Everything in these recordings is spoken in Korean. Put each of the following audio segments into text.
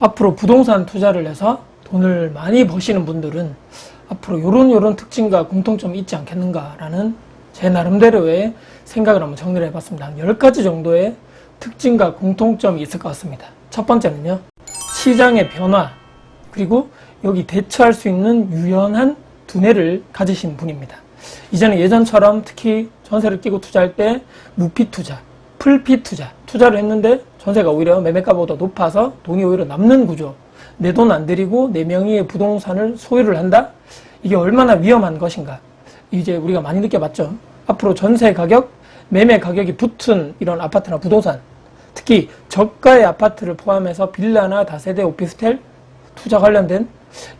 앞으로 부동산 투자를 해서 돈을 많이 버시는 분들은 앞으로 요런 요런 특징과 공통점이 있지 않겠는가라는 제 나름대로의 생각을 한번 정리를 해봤습니다. 한 10가지 정도의 특징과 공통점이 있을 것 같습니다. 첫 번째는요. 시장의 변화 그리고 여기 대처할 수 있는 유연한 두뇌를 가지신 분입니다. 이제는 예전처럼 특히 전세를 끼고 투자할 때 무피 투자, 풀피 투자, 투자를 했는데 전세가 오히려 매매가보다 높아서 돈이 오히려 남는 구조. 내 돈 안 들이고 내 명의의 부동산을 소유를 한다? 이게 얼마나 위험한 것인가? 이제 우리가 많이 느껴봤죠. 앞으로 전세 가격, 매매 가격이 붙은 이런 아파트나 부동산, 특히 저가의 아파트를 포함해서 빌라나 다세대 오피스텔 투자 관련된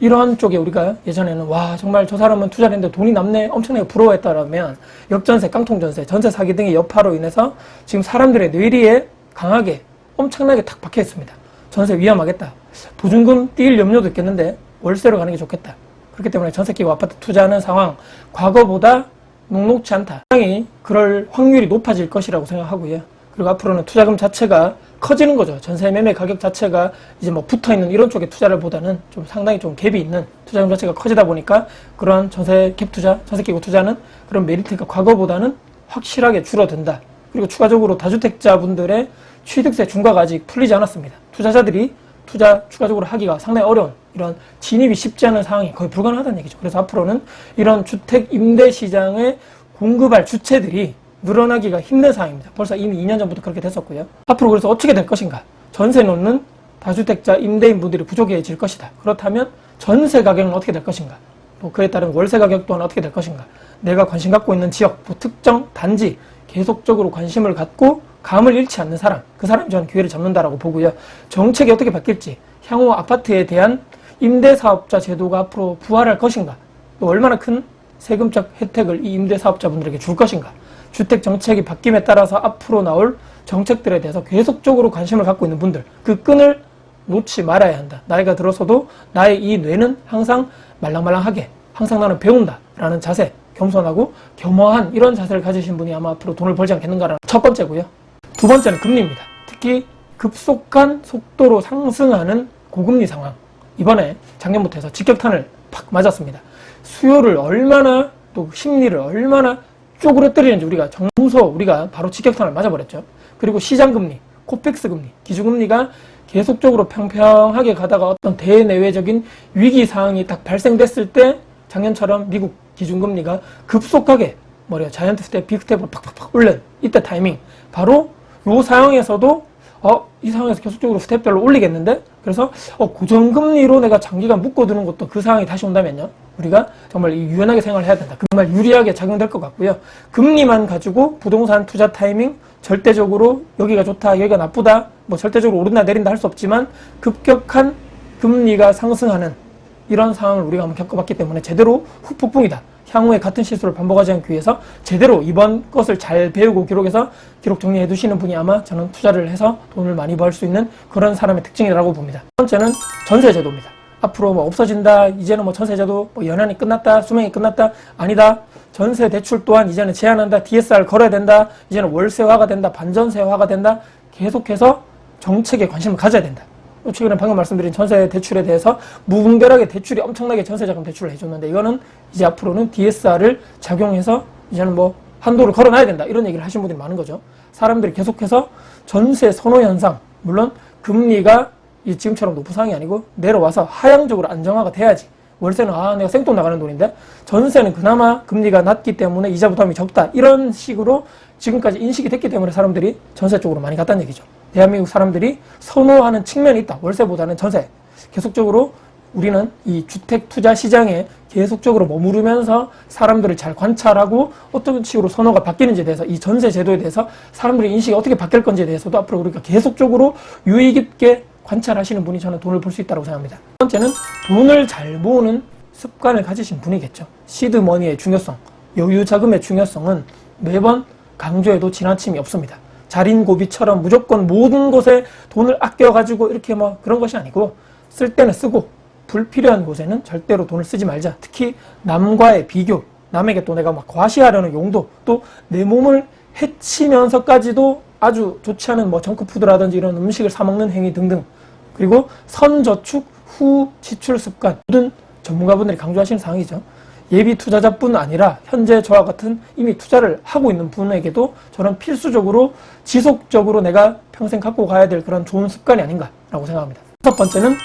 이런 쪽에 우리가 예전에는 와 정말 저 사람은 투자를 했는데 돈이 남네 엄청나게 부러워했다라면 역전세, 깡통전세, 전세 사기 등의 여파로 인해서 지금 사람들의 뇌리에 강하게 엄청나게 탁 박혀 있습니다. 전세 위험하겠다. 보증금 뛸 염려도 있겠는데 월세로 가는 게 좋겠다. 그렇기 때문에 전세 끼고 아파트 투자하는 상황 과거보다 녹록치 않다. 상당히 그럴 확률이 높아질 것이라고 생각하고요. 그리고 앞으로는 투자금 자체가 커지는 거죠. 전세 매매 가격 자체가 이제 뭐 붙어 있는 이런 쪽에 투자를 보다는 좀 상당히 좀 갭이 있는 투자금 자체가 커지다 보니까 그런 전세 갭 투자, 전세 끼고 투자는 그런 메리트가 과거보다는 확실하게 줄어든다. 그리고 추가적으로 다주택자분들의 취득세 중과가 아직 풀리지 않았습니다. 투자자들이 투자 추가적으로 하기가 상당히 어려운 이런 진입이 쉽지 않은 상황이 거의 불가능하다는 얘기죠. 그래서 앞으로는 이런 주택 임대 시장에 공급할 주체들이 늘어나기가 힘든 상황입니다. 벌써 이미 2년 전부터 그렇게 됐었고요. 앞으로 그래서 어떻게 될 것인가? 전세 놓는 다주택자 임대인 분들이 부족해질 것이다. 그렇다면 전세 가격은 어떻게 될 것인가? 또 그에 따른 월세 가격 또한 어떻게 될 것인가? 내가 관심 갖고 있는 지역, 또 특정 단지 계속적으로 관심을 갖고 감을 잃지 않는 사람, 그 사람이 저는 기회를 잡는다라고 보고요. 정책이 어떻게 바뀔지, 향후 아파트에 대한 임대사업자 제도가 앞으로 부활할 것인가, 또 얼마나 큰 세금적 혜택을 이 임대사업자분들에게 줄 것인가, 주택 정책이 바뀜에 따라서 앞으로 나올 정책들에 대해서 계속적으로 관심을 갖고 있는 분들, 그 끈을 놓지 말아야 한다. 나이가 들어서도 나의 이 뇌는 항상 말랑말랑하게, 항상 나는 배운다라는 자세, 겸손하고 겸허한 이런 자세를 가지신 분이 아마 앞으로 돈을 벌지 않겠는가라는 첫 번째고요. 두 번째는 금리입니다. 특히 급속한 속도로 상승하는 고금리 상황. 이번에 작년부터 해서 직격탄을 팍 맞았습니다. 수요를 얼마나 또 심리를 얼마나 쪼그러뜨리는지 우리가 정서 우리가 바로 직격탄을 맞아버렸죠. 그리고 시장금리, 코펙스 금리, 기준금리가 계속적으로 평평하게 가다가 어떤 대내외적인 위기 상황이 딱 발생됐을 때 작년처럼 미국 기준금리가 급속하게 뭐래요 자이언트 스텝, 빅 스텝으로 팍팍팍 올른 이때 타이밍 바로 요 상황에서도 어, 이 상황에서 계속적으로 스텝별로 올리겠는데? 그래서, 어, 고정금리로 내가 장기간 묶어두는 것도 그 상황이 다시 온다면요. 우리가 정말 이 유연하게 생각을 해야 된다. 정말 유리하게 작용될 것 같고요. 금리만 가지고 부동산 투자 타이밍 절대적으로 여기가 좋다, 여기가 나쁘다, 뭐 절대적으로 오른다, 내린다 할 수 없지만 급격한 금리가 상승하는 이런 상황을 우리가 한번 겪어봤기 때문에 제대로 후폭풍이다. 향후에 같은 실수를 반복하지 않기 위해서 제대로 이번 것을 잘 배우고 기록해서 기록 정리해 두시는 분이 아마 저는 투자를 해서 돈을 많이 벌 수 있는 그런 사람의 특징이라고 봅니다. 첫 번째는 전세제도입니다. 앞으로 뭐 없어진다, 이제는 뭐 전세제도 뭐 연한이 끝났다, 수명이 끝났다, 아니다. 전세 대출 또한 이제는 제한한다, DSR 걸어야 된다, 이제는 월세화가 된다, 반전세화가 된다. 계속해서 정책에 관심을 가져야 된다. 또 최근에 방금 말씀드린 전세 대출에 대해서 무분별하게 대출이 엄청나게 전세 자금 대출을 해줬는데 이거는 이제 앞으로는 DSR을 작용해서 이제는 뭐 한도를 걸어놔야 된다 이런 얘기를 하신 분들이 많은 거죠. 사람들이 계속해서 전세 선호 현상 물론 금리가 이 지금처럼 높은 상황이 아니고 내려와서 하향적으로 안정화가 돼야지 월세는 아 내가 생돈 나가는 돈인데 전세는 그나마 금리가 낮기 때문에 이자 부담이 적다 이런 식으로 지금까지 인식이 됐기 때문에 사람들이 전세 쪽으로 많이 갔다는 얘기죠. 대한민국 사람들이 선호하는 측면이 있다. 월세보다는 전세. 계속적으로 우리는 이 주택 투자 시장에 계속적으로 머무르면서 사람들을 잘 관찰하고 어떤 식으로 선호가 바뀌는지에 대해서 이 전세 제도에 대해서 사람들의 인식이 어떻게 바뀔 건지에 대해서도 앞으로 우리가 계속적으로 유의 깊게 관찰하시는 분이 저는 돈을 벌 수 있다고 생각합니다. 첫 번째는 돈을 잘 모으는 습관을 가지신 분이겠죠. 시드머니의 중요성, 여유 자금의 중요성은 매번 강조해도 지나침이 없습니다. 자린고비처럼 무조건 모든 것에 돈을 아껴가지고 이렇게 뭐 그런 것이 아니고 쓸 때는 쓰고 불필요한 곳에는 절대로 돈을 쓰지 말자. 특히 남과의 비교, 남에게 또 내가 막 과시하려는 용도, 또 내 몸을 해치면서까지도 아주 좋지 않은 뭐 정크푸드라든지 이런 음식을 사 먹는 행위 등등 그리고 선저축 후 지출 습관 모든 전문가분들이 강조하시는 사항이죠. 예비 투자자뿐 아니라 현재 저와 같은 이미 투자를 하고 있는 분에게도 저는 필수적으로 지속적으로 내가 평생 갖고 가야 될 그런 좋은 습관이 아닌가라고 생각합니다. 첫 번째는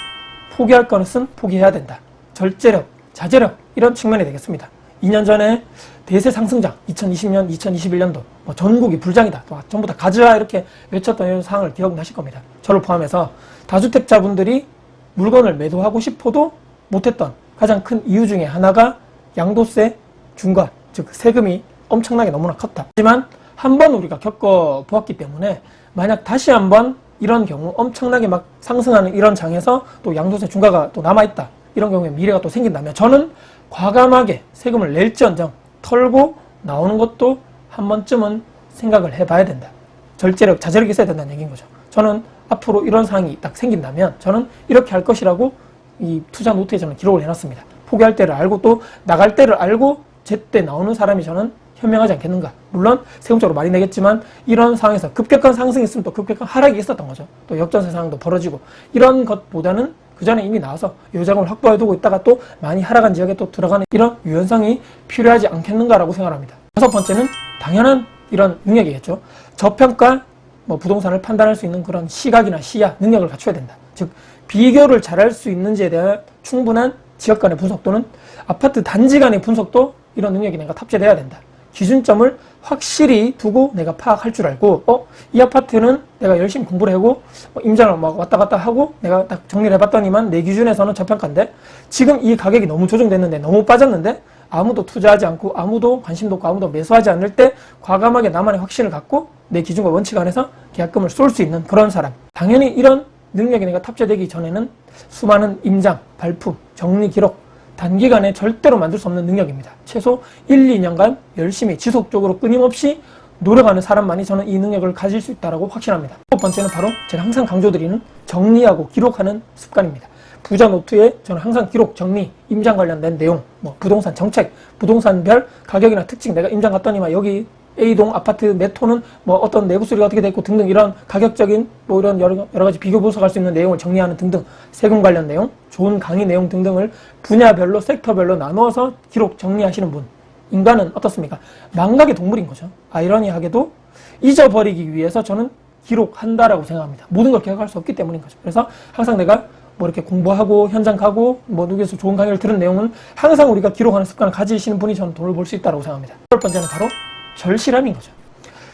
포기할 것은 포기해야 된다. 절제력, 자제력 이런 측면이 되겠습니다. 2년 전에 대세 상승장 2020년, 2021년도 뭐 전국이 불장이다. 또 전부 다 가즈라 이렇게 외쳤던 상황을 기억나실 겁니다. 저를 포함해서 다주택자분들이 물건을 매도하고 싶어도 못했던 가장 큰 이유 중에 하나가 양도세 중과 즉 세금이 엄청나게 너무나 컸다. 하지만 한 번 우리가 겪어 보았기 때문에 만약 다시 한번 이런 경우 엄청나게 막 상승하는 이런 장에서 또 양도세 중과가 또 남아있다. 이런 경우에 미래가 또 생긴다면 저는 과감하게 세금을 낼지언정 털고 나오는 것도 한 번쯤은 생각을 해봐야 된다. 절제력, 자제력이 있어야 된다는 얘기인 거죠. 저는 앞으로 이런 상황이 딱 생긴다면 저는 이렇게 할 것이라고 이 투자 노트에 저는 기록을 해놨습니다. 포기할 때를 알고 또 나갈 때를 알고 제때 나오는 사람이 저는 현명하지 않겠는가. 물론 세금적으로 많이 내겠지만 이런 상황에서 급격한 상승이 있으면 또 급격한 하락이 있었던 거죠. 또 역전세 상황도 벌어지고 이런 것보다는 그 전에 이미 나와서 요장을 확보해두고 있다가 또 많이 하락한 지역에 또 들어가는 이런 유연성이 필요하지 않겠는가라고 생각합니다. 다섯 번째는 당연한 이런 능력이겠죠. 저평가 뭐 부동산을 판단할 수 있는 그런 시각이나 시야, 능력을 갖춰야 된다. 즉 비교를 잘할 수 있는지에 대한 충분한 지역 간의 분석 또는 아파트 단지 간의 분석도 이런 능력이 내가 탑재돼야 된다. 기준점을 확실히 두고 내가 파악할 줄 알고 어 이 아파트는 내가 열심히 공부를 하고 어, 임장을 막 왔다 갔다 하고 내가 딱 정리를 해봤더니만 내 기준에서는 저평가인데 지금 이 가격이 너무 조정됐는데 너무 빠졌는데 아무도 투자하지 않고 아무도 관심도 없고 아무도 매수하지 않을 때 과감하게 나만의 확신을 갖고 내 기준과 원칙 안에서 계약금을 쏠 수 있는 그런 사람 당연히 이런 능력이 내가 탑재되기 전에는 수많은 임장, 발품, 정리 기록 단기간에 절대로 만들 수 없는 능력입니다. 최소 1, 2년간 열심히 지속적으로 끊임없이 노력하는 사람만이 저는 이 능력을 가질 수 있다고 확신합니다. 첫 번째는 바로 제가 항상 강조드리는 정리하고 기록하는 습관입니다. 부자 노트에 저는 항상 기록, 정리, 임장 관련된 내용, 뭐 부동산 정책, 부동산별 가격이나 특징, 내가 임장 갔더니만 여기 A동 아파트 매토는 뭐 어떤 내부 수리가 어떻게 돼 있고 등등 이런 가격적인 뭐 이런 여러, 여러 가지 비교 분석할 수 있는 내용을 정리하는 등등 세금 관련 내용, 좋은 강의 내용 등등을 분야별로 섹터별로 나누어서 기록 정리하시는 분 인간은 어떻습니까? 망각의 동물인 거죠. 아이러니하게도 잊어버리기 위해서 저는 기록한다라고 생각합니다. 모든 걸 기억할 수 없기 때문인 거죠. 그래서 항상 내가 뭐 이렇게 공부하고 현장 가고 뭐 누구에서 좋은 강의를 들은 내용은 항상 우리가 기록하는 습관을 가지시는 분이 저는 돈을 벌 수 있다고 생각합니다. 첫 번째는 바로 절실함인 거죠.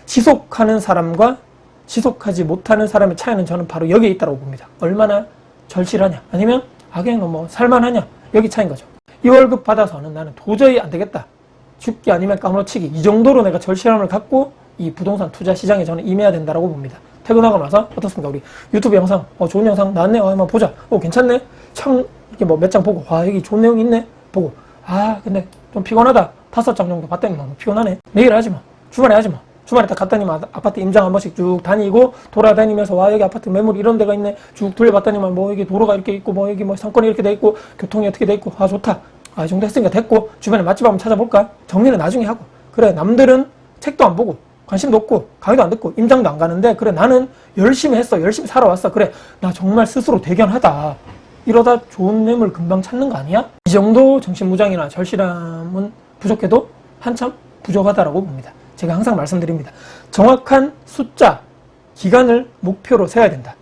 지속하는 사람과 지속하지 못하는 사람의 차이는 저는 바로 여기에 있다고 봅니다. 얼마나 절실하냐 아니면 아 그냥 뭐 살만하냐 여기 차인 거죠. 이 월급 받아서는 나는 도저히 안 되겠다. 죽기 아니면 까무러치기 이 정도로 내가 절실함을 갖고 이 부동산 투자 시장에 저는 임해야 된다고 봅니다. 퇴근하고 나서 어떻습니까? 우리 유튜브 영상 어 좋은 영상 나왔네. 어 한번 보자. 어 괜찮네. 참 이렇게 뭐 몇 장 보고 와 여기 좋은 내용 있네. 보고 아 근데 좀 피곤하다. 다섯 장 정도 봤더니 너무 피곤하네. 내일 하지 마. 주말에 하지 마. 주말에 딱 갔더니만 아파트 임장 한 번씩 쭉 다니고 돌아다니면서 와 여기 아파트 매물 이런 데가 있네 쭉 돌려봤더니만 뭐 여기 도로가 이렇게 있고 뭐 여기 뭐 상권이 이렇게 돼 있고 교통이 어떻게 돼 있고 아 좋다 아 이 정도 했으니까 됐고 주변에 맛집 한번 찾아볼까 정리는 나중에 하고 그래 남들은 책도 안 보고 관심도 없고 강의도 안 듣고 임장도 안 가는데 그래 나는 열심히 했어 열심히 살아왔어 그래 나 정말 스스로 대견하다 이러다 좋은 뇌물 금방 찾는 거 아니야? 이 정도 정신무장이나 절실함은 부족해도 한참 부족하다라고 봅니다. 제가 항상 말씀드립니다. 정확한 숫자, 기간을 목표로 세워야 된다.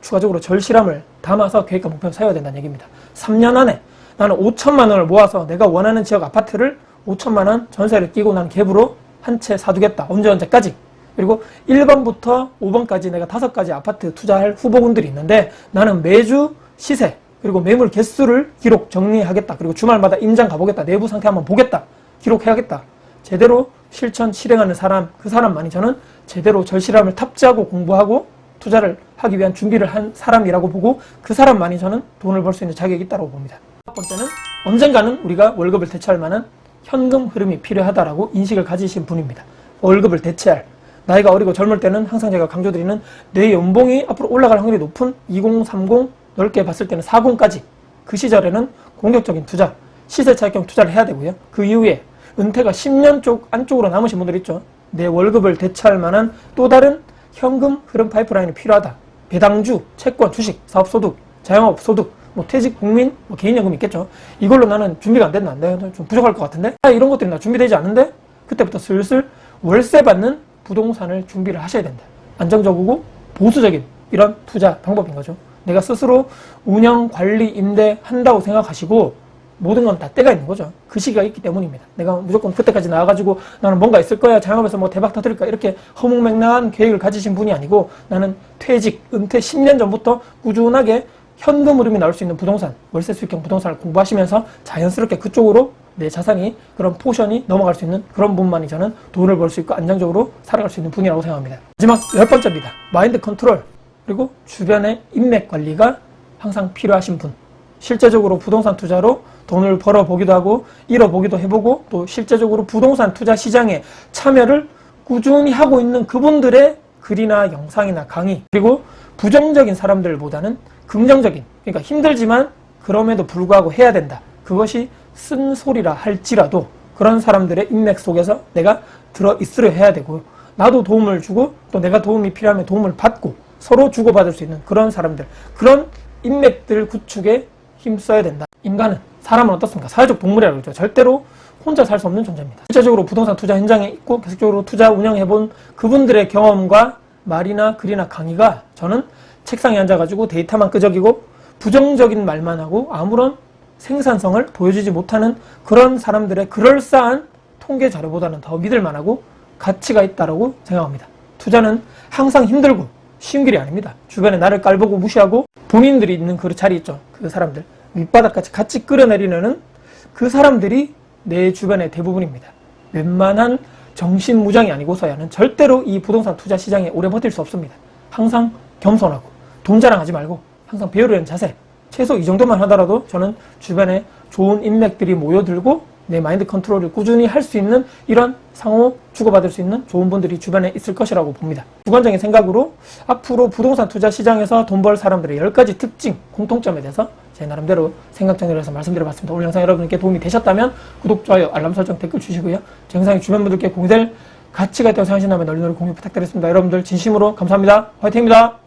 추가적으로 절실함을 담아서 계획과 목표를 세워야 된다는 얘기입니다. 3년 안에 나는 5천만 원을 모아서 내가 원하는 지역 아파트를 5천만 원 전세를 끼고 난 갭으로 한 채 사두겠다. 언제 언제까지. 그리고 1번부터 5번까지 내가 다섯 가지 아파트 투자할 후보군들이 있는데 나는 매주 시세 그리고 매물 개수를 기록 정리하겠다. 그리고 주말마다 임장 가보겠다. 내부 상태 한번 보겠다. 기록해야겠다. 제대로 실천 실행하는 사람 그 사람만이 저는 제대로 절실함을 탑재하고 공부하고 투자를 하기 위한 준비를 한 사람이라고 보고 그 사람만이 저는 돈을 벌 수 있는 자격이 있다고 봅니다. 첫 번째는 언젠가는 우리가 월급을 대체할 만한 현금 흐름이 필요하다라고 인식을 가지신 분입니다. 월급을 대체할 나이가 어리고 젊을 때는 항상 제가 강조드리는 내 연봉이 앞으로 올라갈 확률이 높은 20, 30 넓게 봤을 때는 40까지 그 시절에는 공격적인 투자 시세 차익형 투자를 해야 되고요. 그 이후에 은퇴가 10년 쪽 안쪽으로 남으신 분들 있죠. 내 월급을 대체할 만한 또 다른 현금 흐름 파이프라인이 필요하다. 배당주, 채권, 주식, 사업소득 자영업, 소득, 뭐 퇴직, 국민, 뭐 개인연금 있겠죠. 이걸로 나는 준비가 안 됐나 안 돼? 좀 부족할 것 같은데? 아, 이런 것들이 나 준비되지 않는데? 그때부터 슬슬 월세 받는 부동산을 준비를 하셔야 된다. 안정적이고 보수적인 이런 투자 방법인 거죠. 내가 스스로 운영, 관리, 임대 한다고 생각하시고 모든 건 다 때가 있는 거죠. 그 시기가 있기 때문입니다. 내가 무조건 그때까지 나와가지고 나는 뭔가 있을 거야. 자영업에서 뭐 대박 터뜨릴까. 이렇게 허무맹랑한 계획을 가지신 분이 아니고 나는 퇴직, 은퇴 10년 전부터 꾸준하게 현금 흐름이 나올 수 있는 부동산, 월세 수익형 부동산을 공부하시면서 자연스럽게 그쪽으로 내 자산이 그런 포션이 넘어갈 수 있는 그런 분만이 저는 돈을 벌 수 있고 안정적으로 살아갈 수 있는 분이라고 생각합니다. 마지막 열 번째입니다. 마인드 컨트롤. 그리고 주변의 인맥 관리가 항상 필요하신 분. 실제적으로 부동산 투자로 돈을 벌어보기도 하고 잃어보기도 해보고 또 실제적으로 부동산 투자 시장에 참여를 꾸준히 하고 있는 그분들의 글이나 영상이나 강의 그리고 부정적인 사람들보다는 긍정적인 그러니까 힘들지만 그럼에도 불구하고 해야 된다. 그것이 쓴소리라 할지라도 그런 사람들의 인맥 속에서 내가 들어 있으려 해야 되고 나도 도움을 주고 또 내가 도움이 필요하면 도움을 받고 서로 주고받을 수 있는 그런 사람들 그런 인맥들 구축에 힘써야 된다. 인간은 사람은 어떻습니까? 사회적 동물이라고 그러죠. 절대로 혼자 살 수 없는 존재입니다. 실제적으로 부동산 투자 현장에 있고 계속적으로 투자 운영해본 그분들의 경험과 말이나 글이나 강의가 저는 책상에 앉아가지고 데이터만 끄적이고 부정적인 말만 하고 아무런 생산성을 보여주지 못하는 그런 사람들의 그럴싸한 통계 자료보다는 더 믿을 만하고 가치가 있다라고 생각합니다. 투자는 항상 힘들고 쉬운 길이 아닙니다. 주변에 나를 깔보고 무시하고 본인들이 있는 그 자리 있죠. 그 사람들. 밑바닥까지 같이 끌어내리려는 그 사람들이 내 주변의 대부분입니다. 웬만한 정신무장이 아니고서야는 절대로 이 부동산 투자 시장에 오래 버틸 수 없습니다. 항상 겸손하고 돈 자랑하지 말고 항상 배우려는 자세 최소 이 정도만 하더라도 저는 주변에 좋은 인맥들이 모여들고 내 마인드 컨트롤을 꾸준히 할 수 있는 이런 상호 주고받을 수 있는 좋은 분들이 주변에 있을 것이라고 봅니다. 주관적인 생각으로 앞으로 부동산 투자 시장에서 돈 벌 사람들의 10가지 특징, 공통점에 대해서 제 나름대로 생각 정리를 해서 말씀드려봤습니다. 오늘 영상 여러분께 도움이 되셨다면 구독, 좋아요, 알람 설정, 댓글 주시고요. 제 영상이 주변 분들께 공유될 가치가 있다고 생각하신다면 널리 널리 공유 부탁드리겠습니다. 여러분들 진심으로 감사합니다. 화이팅입니다.